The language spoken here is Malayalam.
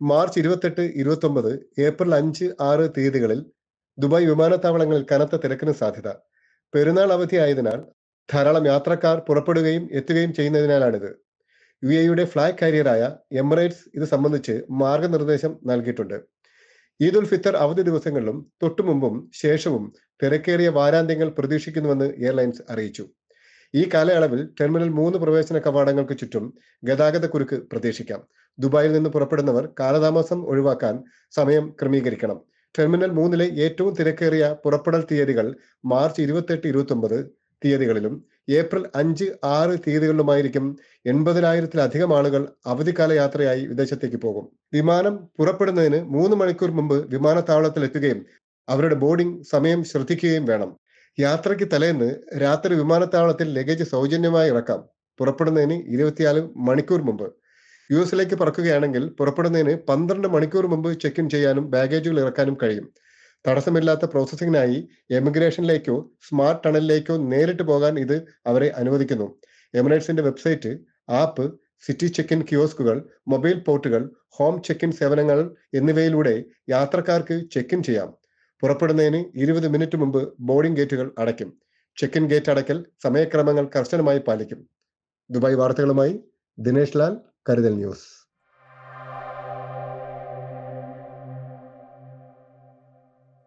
മാർച്ച് ഇരുപത്തെട്ട് ഇരുപത്തൊമ്പത് ഏപ്രിൽ അഞ്ച് ആറ് തീയതികളിൽ ദുബായ് വിമാനത്താവളങ്ങളിൽ കനത്ത തിരക്കിന് സാധ്യത. പെരുന്നാൾ അവധി ആയതിനാൽ ധാരാളം യാത്രക്കാർ പുറപ്പെടുകയും എത്തുകയും ചെയ്യുന്നതിനാലാണിത്. യു എയുടെ ഫ്ലാഗ് കാരിയറായ എമിറേറ്റ്സ് ഇത് സംബന്ധിച്ച് മാർഗനിർദ്ദേശം നൽകിയിട്ടുണ്ട്. ഈദ് ഉൽ ഫിത്തർ അവധി ദിവസങ്ങളിലും തൊട്ടുമുമ്പും ശേഷവും തിരക്കേറിയ വാരാന്ത്യങ്ങൾ പ്രതീക്ഷിക്കുന്നുവെന്ന് എയർലൈൻസ് അറിയിച്ചു. ഈ കാലയളവിൽ ടെർമിനൽ മൂന്ന് പ്രവേശന കവാടങ്ങൾക്ക് ചുറ്റും ഗതാഗത കുരുക്ക് പ്രതീക്ഷിക്കാം. ദുബായിൽ നിന്ന് പുറപ്പെടുന്നവർ കാലതാമസം ഒഴിവാക്കാൻ സമയം ക്രമീകരിക്കണം. ടെർമിനൽ മൂന്നിലെ ഏറ്റവും തിരക്കേറിയ പുറപ്പെടൽ തീയതികൾ മാർച്ച് ഇരുപത്തെട്ട് ഇരുപത്തൊമ്പത് തീയതികളിലും ഏപ്രിൽ അഞ്ച് ആറ് തീയതികളിലുമായിരിക്കും എൺപതിനായിരത്തിലധികം ആളുകൾ അവധിക്കാല യാത്രയായി വിദേശത്തേക്ക് പോകും. വിമാനം പുറപ്പെടുന്നതിന് മൂന്ന് മണിക്കൂർ മുമ്പ് വിമാനത്താവളത്തിൽ എത്തുകയും അവരുടെ ബോർഡിംഗ് സമയം ശ്രദ്ധിക്കുകയും വേണം. യാത്രയ്ക്ക് തലേന്ന് രാത്രി വിമാനത്താവളത്തിൽ ലഗേജ് സൗജന്യമായി ഇറക്കാം. പുറപ്പെടുന്നതിന് ഇരുപത്തിനാല് മണിക്കൂർ മുമ്പ്. യു എസിലേക്ക് പറക്കുകയാണെങ്കിൽ പുറപ്പെടുന്നതിന് പന്ത്രണ്ട് മണിക്കൂർ മുമ്പ് ചെക്ക് ഇൻ ചെയ്യാനും ബാഗേജുകൾ ഇറക്കാനും കഴിയും. തടസ്സമില്ലാത്ത പ്രോസസ്സിംഗിനായി എമിഗ്രേഷനിലേക്കോ സ്മാർട്ട് ടണലിലേക്കോ നേരിട്ട് പോകാൻ ഇത് അവരെ അനുവദിക്കുന്നു. എമിറേറ്റ്സിന്റെ website app city check in കിയോസ്കുകൾ mobile പോർട്ടുകൾ ഹോം ചെക്ക് ഇൻ സേവനങ്ങൾ എന്നിവയിലൂടെ യാത്രക്കാർക്ക് ചെക്ക് ഇൻ ചെയ്യാം. പുറപ്പെടുന്നതിന് ഇരുപത് മിനിറ്റ് മുമ്പ് ബോർഡിംഗ് ഗേറ്റുകൾ അടയ്ക്കും. ചെക്ക് ഇൻ ഗേറ്റ് അടയ്ക്കൽ സമയക്രമങ്ങൾ കർശനമായി പാലിക്കും. ദുബായ് വാർത്തകളുമായി ദിനേശ് ലാൽ. Cardinal News.